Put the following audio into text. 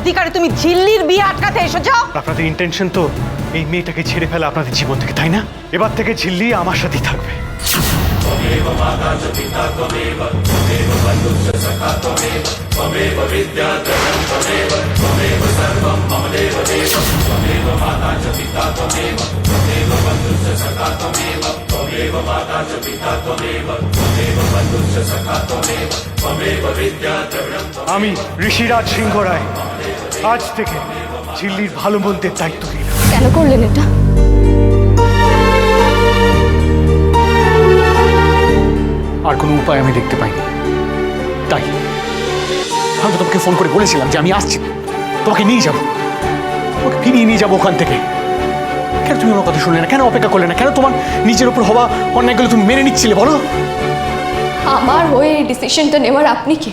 অধিকারে তুমি ঝিল্লির বিয়ে আটকাতে এসেছ? আপনাদের ইন্টেনশন তো এই মেয়েটাকে ছেড়ে ফেলা আপনাদের জীবন থেকে, তাই না? এবার থেকে ঝিল্লি আমার সাথেই থাকবে। আমি ঋষিরাজ সিংহ রায়। আজ থেকে ঝিল্লির ভালো মন্দের দায়িত্ব নিলাম কেন করলেন এটা? আর কোনো উপায় আমি দেখতে পাইনি। তাই আমি তোমাকে ফোন করে বলেছিলাম যে আমি আসছি। তোমাকে নিয়ে যাব। তোমাকে ফিরিয়ে নিয়ে যাব ওখান থেকে। কেন তুমি আমার কথা শুনলে না? কেন অপেক্ষা করলে না? কেন তোমার নিজের উপর হওয়া অন্যায়গুলো তুমি মেনে নিচ্ছিলে বলো? আমার হয়ে এই ডিসিশনটা নেওয়ার আপনি কি?